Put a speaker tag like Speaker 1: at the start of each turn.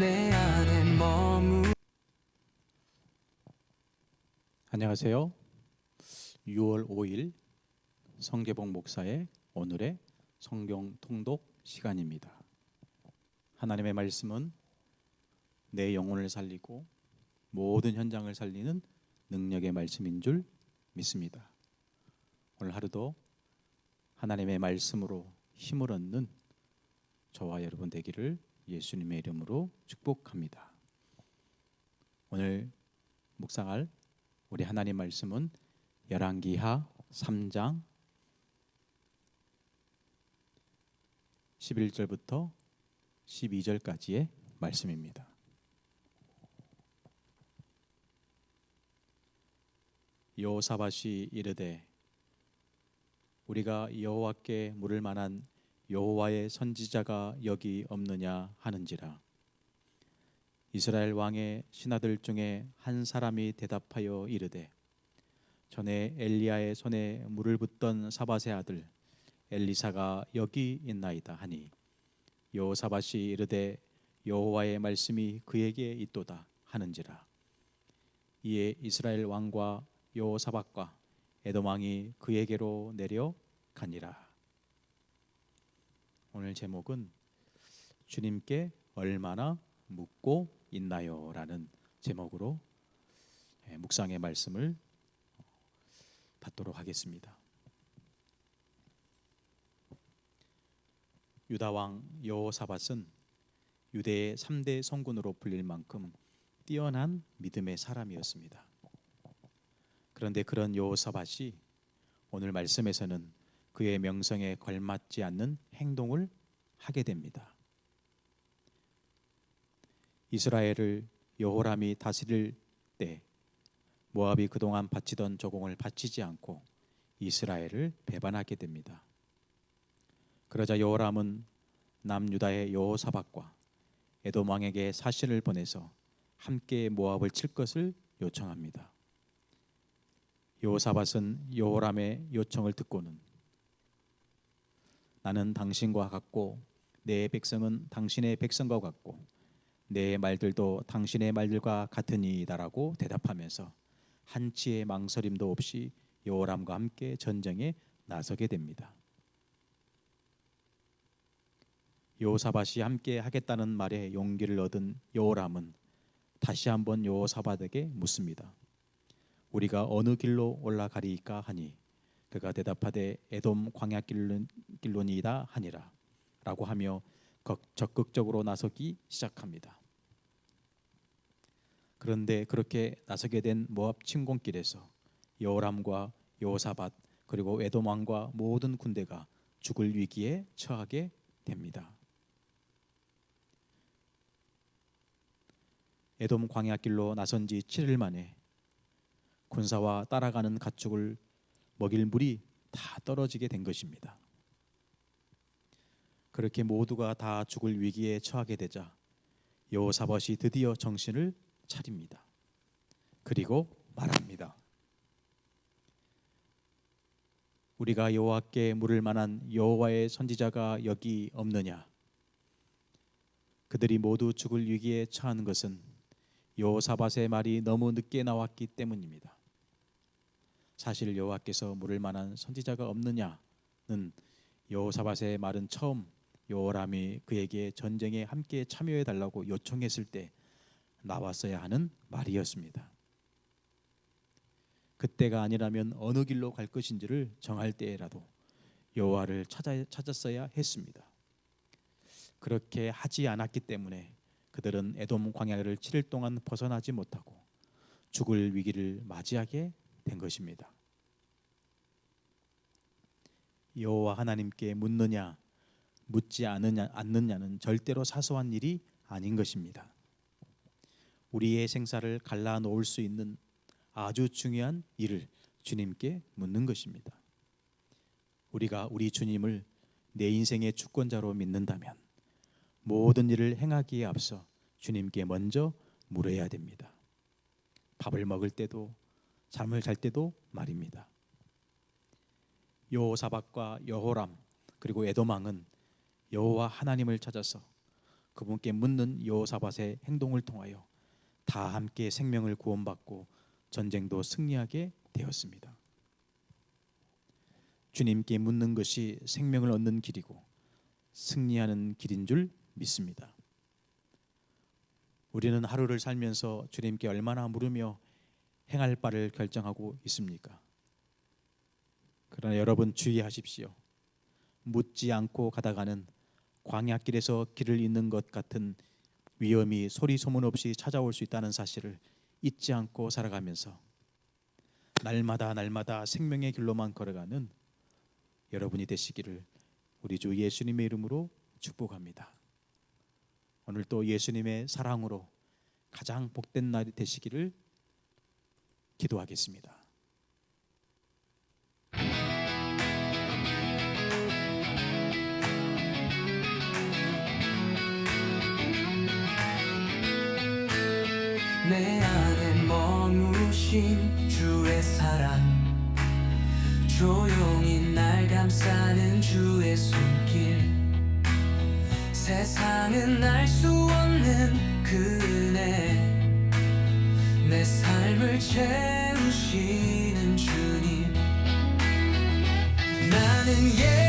Speaker 1: 내 안에 머무
Speaker 2: 안녕하세요. 6월 5일 성계봉 목사의 오늘의 성경 통독 시간입니다. 하나님의 말씀은 내 영혼을 살리고 모든 현장을 살리는 능력의 말씀인 줄 믿습니다. 오늘 하루도 하나님의 말씀으로 힘을 얻는 저와 여러분 되기를 예수님의 이름으로 축복합니다. 오늘 묵상할 우리 하나님 말씀은 열왕기하 3장 11절부터 12절까지의 말씀입니다. 여호사밧이 이르되 우리가 여호와께 물을 만한 여호와의 선지자가 여기 없느냐 하는지라. 이스라엘 왕의 신하들 중에 한 사람이 대답하여 이르되 전에 엘리야의 손에 물을 붓던 사밧의 아들 엘리사가 여기 있나이다 하니 여호사밧이 이르되 여호와의 말씀이 그에게 있도다 하는지라. 이에 이스라엘 왕과 여호사밧과 에돔 왕이 그에게로 내려 가니라 오늘 제목은 주님께 얼마나 묻고 있나요라는 제목으로 예, 묵상의 말씀을 받도록 하겠습니다. 유다 왕 여호사밧은 유대의 3대 성군으로 불릴 만큼 뛰어난 믿음의 사람이었습니다. 그런데 그런 여호사밧이 오늘 말씀에서는 그의 명성에 걸맞지 않는 행동을 하게 됩니다. 이스라엘을 여호람이 다스릴 때 모압이 그동안 바치던 조공을 바치지 않고 이스라엘을 배반하게 됩니다. 그러자 여호람은 남유다의 여호사밧과 에돔 왕에게 사신을 보내서 함께 모압을 칠 것을 요청합니다. 여호사밧은 여호람의 요청을 듣고는 나는 당신과 같고 내 백성은 당신의 백성과 같고 내 말들도 당신의 말들과 같으니이다라고 대답하면서 한치의 망설임도 없이 여호람과 함께 전쟁에 나서게 됩니다. 여호사밧이 함께 하겠다는 말에 용기를 얻은 여호람은 다시 한번 여호사밧에게 묻습니다. 우리가 어느 길로 올라가리까 하니 그가 대답하되 에돔 광야 길로니이다 하니라 라고 하며 적극적으로 나서기 시작합니다. 그런데 그렇게 나서게 된 모압 침공길에서 여호람과 여호사밧 그리고 에돔 왕과 모든 군대가 죽을 위기에 처하게 됩니다. 에돔 광야 길로 나선 지 7일 만에 군사와 따라가는 가축을 먹일 물이 다 떨어지게 된 것입니다. 그렇게 모두가 다 죽을 위기에 처하게 되자 여호사밧이 드디어 정신을 차립니다. 그리고 말합니다. 우리가 여호와께 물을 만한 여호와의 선지자가 여기 없느냐? 그들이 모두 죽을 위기에 처한 것은 여호사밧의 말이 너무 늦게 나왔기 때문입니다. 사실 여호와께서 물을 만한 선지자가 없느냐는 여호사밧의 말은 처음 여호람이 그에게 전쟁에 함께 참여해 달라고 요청했을 때 나왔어야 하는 말이었습니다. 그때가 아니라면 어느 길로 갈 것인지를 정할 때라도 여호와를 찾아, 찾았어야 했습니다. 그렇게 하지 않았기 때문에 그들은 에돔 광야를 7일 동안 벗어나지 못하고 죽을 위기를 맞이하게 된 것입니다. 여호와 하나님께 묻느냐 묻지 않느냐 않느냐는 절대로 사소한 일이 아닌 것입니다. 우리의 생사를 갈라 놓을 수 있는 아주 중요한 일을 주님께 묻는 것입니다. 우리가 우리 주님을 내 인생의 주권자로 믿는다면 모든 일을 행하기에 앞서 주님께 먼저 물어야 됩니다. 밥을 먹을 때도 잠을 잘 때도 말입니다. 여호사밧과 여호람 그리고 에도망은 여호와 하나님을 찾아서 그분께 묻는 여호사밧의 행동을 통하여 다 함께 생명을 구원받고 전쟁도 승리하게 되었습니다. 주님께 묻는 것이 생명을 얻는 길이고 승리하는 길인 줄 믿습니다. 우리는 하루를 살면서 주님께 얼마나 물으며 행할 바를 결정하고 있습니까? 그러나 여러분 주의하십시오. 묻지 않고 가다가는 광야길에서 길을 잃는 것 같은 위험이 소리 소문 없이 찾아올 수 있다는 사실을 잊지 않고 살아가면서 날마다 날마다 생명의 길로만 걸어가는 여러분이 되시기를 우리 주 예수님의 이름으로 축복합니다. 오늘 또 예수님의 사랑으로 가장 복된 날이 되시기를 기도하겠습니다.
Speaker 1: 내 안에 머무신 주의 사랑 조용히 날 감싸는 주의 손길 세상은 알 수 없는 그 내 삶을 채우시는 주님. 나는 예